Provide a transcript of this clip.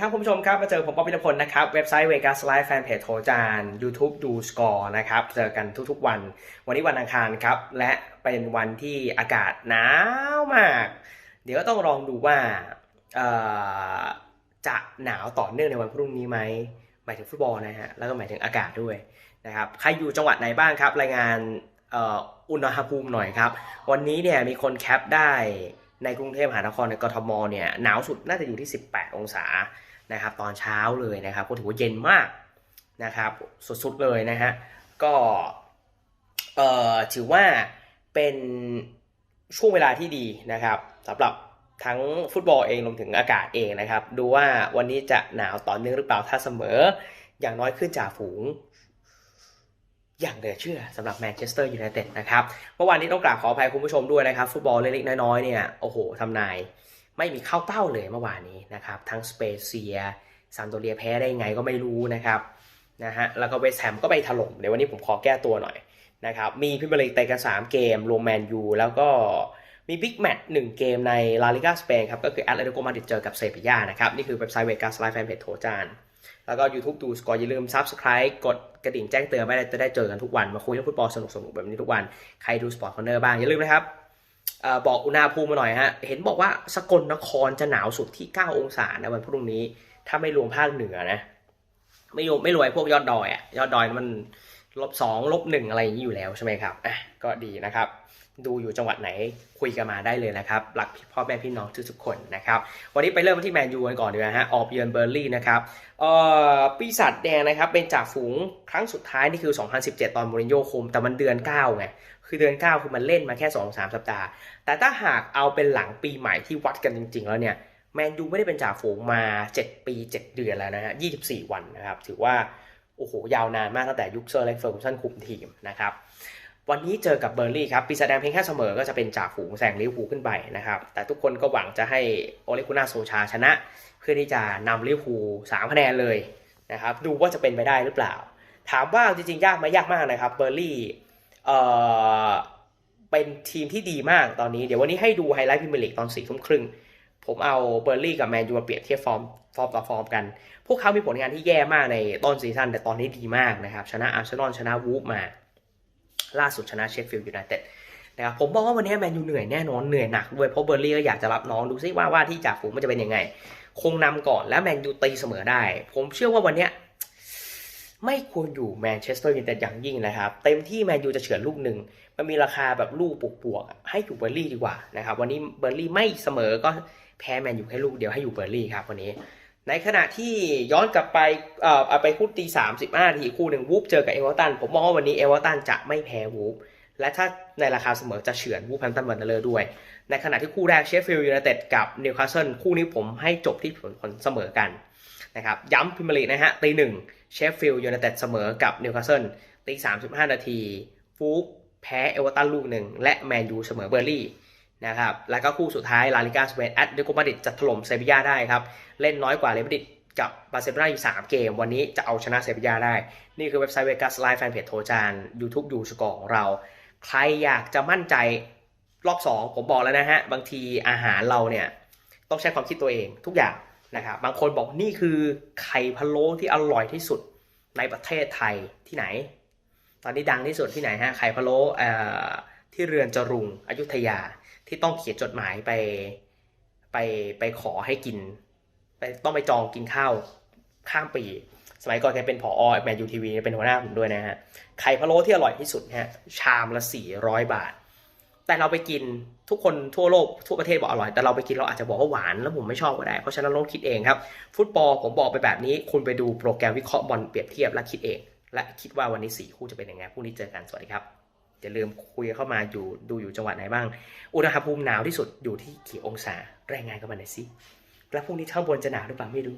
ครับคุณผู้ชมครับ มาเจอผมป๊อปพิธพลนะครับ เว็บไซต์ Vegas Live Fanpage โทรจาน YouTube ดูสกอร์นะครับ เจอกันทุกๆวัน วันนี้วันอังคารครับ และเป็นวันที่อากาศหนาวมาก เดี๋ยวก็ต้องลองดูว่าจะหนาวต่อเนื่องในวันพรุ่งนี้ไหมหมายถึงฟุตบอลนะฮะ แล้วก็หมายถึงอากาศด้วยนะครับ ใครอยู่จังหวัดไหนบ้างครับ รายงานอออุณหภูมิหน่อยครับ วันนี้เนี่ยมีคนแคปได้ ในกรุงเทพมหานครในกทมเนี่ยหนาวสุดน่าจะอยู่ที่ 18 องศานะครับตอนเช้าเลยนะครับก็ถือว่าเย็นมากนะครับสุดๆเลยนะฮะก็เอ่อถือว่าเป็นช่วงเวลาที่ดีนะครับสำหรับทั้งฟุตบอลเองรวมถึงอากาศเองนะครับ ดูว่าวันนี้จะหนาวต่อเนื่องหรือเปล่าถ้าเสมอ อย่างน้อยขึ้นจากฝูง อย่างเหลือเชื่อสำหรับแมนเชสเตอร์ยูไนเต็ดนะครับเมื่อวานนี้ต้องกราบขออภัยคุณผู้ชมด้วยนะครับ ฟุตบอลเล็กๆน้อยๆเนี่ยโอ้โหทำนายไม่มีเข้าเป้าเลยเมื่อวานนี้นะครับ ทั้งสเปเซียซันโตเรียแพ้ได้ไงก็ไม่รู้นะครับนะฮะแล้วก็เวสต์แฮมก็ไปถล่มเดี๋ยววันนี้ผมขอแก้ตัวหน่อยนะครับมีพิมพ์ลีกเตะกัน3เกมรวมแมนยูแล้วก็มีบิ๊กแมตช์หนึ่งเกมในลาลิกาสเปนครับก็คือแอตเลติโกมาดริดเจอกับเซบีย่านะครับนี่คือเว็บไซต์เวกัสไลฟ์แฟนเพจโถจาน แล้วก็ YouTube ดูสกอร์อย่าลืม Subscribe กดกระดิ่งแจ้งเตือนไว้จะได้เจอกันทุกวัน มาคุยเรื่องฟุตบอลสนุกๆแบบนี้ทุกวัน ใครดูสปอร์ตคอนเนอร์บ้างอย่าลืมนะครับออบอกอุณหภูมิมาหน่อยฮะ เห็นบอกว่าสกลนครจะหนาวสุดที่ 9 องศาในวันพรุ่งนี้ ถ้าไม่รวมภาคเหนือนะ ไม่รวมไม่รวยพวกยอดดอยอะยอดดอยมันลบสองลบหนึ่งอะไรอย่างนี้อยู่แล้วใช่ไหมครับ อะ ก็ดีนะครับ ดูอยู่จังหวัดไหนคุยกันมาได้เลยนะครับหลักพ่อแม่พี่น้องทุกๆคนนะครับวันนี้ไปเริ่มที่แมนยูกันก่อนดีกว่าฮะออกเยือนเบอร์ลี่นะครับเอ่อปีศาจแดงนะครับเป็นจ่าฝูงครั้งสุดท้ายนี่คือ 2017 ตอนมูรินโญ่คุมแต่มันเดือน9ไงคือเดือน 9 คือมันเล่นมาแค่ 2-3 สัปดาห์ แต่ถ้าหากเอาเป็นหลังปีใหม่ที่วัดกันจริง ๆ แล้วเนี่ยแมนยูไม่ได้เป็นจ่าฝูงมา 7 ปี 7 เดือนแล้วนะฮะ 24 วันนะครับ ถือว่า โอ้โห ยาวนานมากตั้งแต่ยุคเซอร์เล็กเฟอร์กูสันคุมทีมนะครับ วันนี้เจอกับเบอร์ลี่ครับปีศาจแดงเพียงแค่เสมอก็จะเป็นจ่าฝูงแซงลิเวอร์พูลขึ้นไปนะครับ แต่ทุกคนก็หวังจะให้โอเลกุน่าโซชาชนะ เพื่อที่จะนำลิเวอร์พูลสามคะแนนเลยนะครับ ดูว่าจะเป็นไปได้หรือเปล่า ถามว่าจริงๆ ยากไหมยากมากนะครับเบอร์ลี่เอ่อเป็นทีมที่ดีมากตอนนี้ เดี๋ยววันนี้ให้ดูไฮไลท์พรีเมียร์ลีกตอนสี่ทุ่มครึ่งผมเอาเบอร์ลี่กับแมนยูมาเปรียบเทียบฟอร์มฟอร์มต่อฟอร์มกัน พวกเขามีผลงานที่แย่มากในต้นซีซั่นแต่ตอนนี้ดีมากนะครับ ชนะอาร์เซนอลชนะวูฟมา ล่าสุดชนะเชฟฟิลด์ยูไนเต็ดนะครับผมบอกว่าวันนี้แมนยูเหนื่อยแน่นอนเหนื่อยหนักด้วยเพราะเบอร์ลี่ก็อยากจะรับน้องดูซิว่าว่าที่จ่าฝูงมันจะเป็นยังไง คงนำก่อนแล้วแมนยูตีเสมอได้ ผมเชื่อว่าวันนี้ไม่ควรอยู่แมนเชสเตอร์ยูไนเต็ดอย่างยิ่งนะครับ เต็มที่แมนยูจะเฉือนลูกหนึ่ง มันมีราคาแบบลูกปวกๆให้อยู่เบอร์ลี่ดีกว่านะครับวันนี้เบอร์ลี่ไม่เสมอก็แพ้แมนยูแค่ลูกเดียวให้อยู่เบอร์ลี่ครับวันนี้ ในขณะที่ย้อนกลับไปเอ่อเอาไปคู่ตีสามสิบห้าทีคู่หนึ่งวูฟเจอกับเอเวอร์ตัน ผมมองว่าวันนี้เอเวอร์ตันจะไม่แพ้วูฟและถ้าในราคาเสมอจะเฉือนวูฟแฮมตันวันเดอร์ด้วย ในขณะที่คู่แรกเชฟฟิลด์ยูไนเต็ดกับนิวคาสเซิลคู่นี้ผมให้จบที่ผลผลเสมอกันนะครับย้ำพิมลีนะฮะตีหนึ่งเชฟฟิลด์ยูไนเต็ดเสมอกับนิวคาสเซิลตีสามสิบห้านาทีฟูฟแพ้เอเวอร์ตันลูกหนึ่งและแมนยูเสมอเบอร์ลี่ นะครับแล้วก็คู่สุดท้ายลาลิกาสเปนแอตเลติโกมาดริดจะถล่มเซบีย่าได้ครับ เล่นน้อยกว่าเรอัลมาดริดกับบาร์เซโลนาอยู่3เกม วันนี้จะเอาชนะเซบีย่าได้ นี่คือเว็บไซต์เวกัสไลฟ์แฟนเพจโทจาน YouTube ดูสกอร์ของเรา ใครอยากจะมั่นใจรอบ 2 ผมบอกแล้วนะฮะ บางทีอาหารเราเนี่ย ต้องใช้ความคิดตัวเองทุกอย่างนะครับบางคนบอกนี่คือไข่พะโล้ที่อร่อยที่สุดในประเทศไทยที่ไหน ตอนนี้ดังที่สุดที่ไหนฮะไข่พะโล้เอ่อ ที่เรือนจรุงอยุธยาที่ต้องเขียนจดหมายไปไปไปขอให้กินไปต้องไปจองกินข้าวข้ามปี สมัยก่อนแกเป็นผอแมนยูทีวีเป็นหัวหน้าผมด้วยนะฮะไข่พะโล้ที่อร่อยที่สุดนะฮะชามละ 400 บาท แต่เราไปกินทุกคนทั่วโลกทั่วประเทศบอกอร่อย แต่เราไปกินเราอาจจะบอกว่าหวานแล้วผมไม่ชอบก็ได้ เพราะฉะนั้นลองคิดเองครับ ฟุตบอลผมบอกไปแบบนี้ คุณไปดูโปรแกรมวิเคราะห์บอลเปรียบเทียบและคิดเอง และคิดว่าวันนี้สี่คู่จะเป็นยังไงพรุ่งนี้เจอกันสวัสดีครับ อย่าลืมคุยเข้ามาอยู่ดูอยู่จังหวัดไหนบ้าง อุณหภูมิหนาวที่สุดอยู่ที่กี่องศารายงานเข้ามาหน่อยสิแล้วพรุ่งนี้ข้างบนจะหนาวหรือเปล่าไม่รู้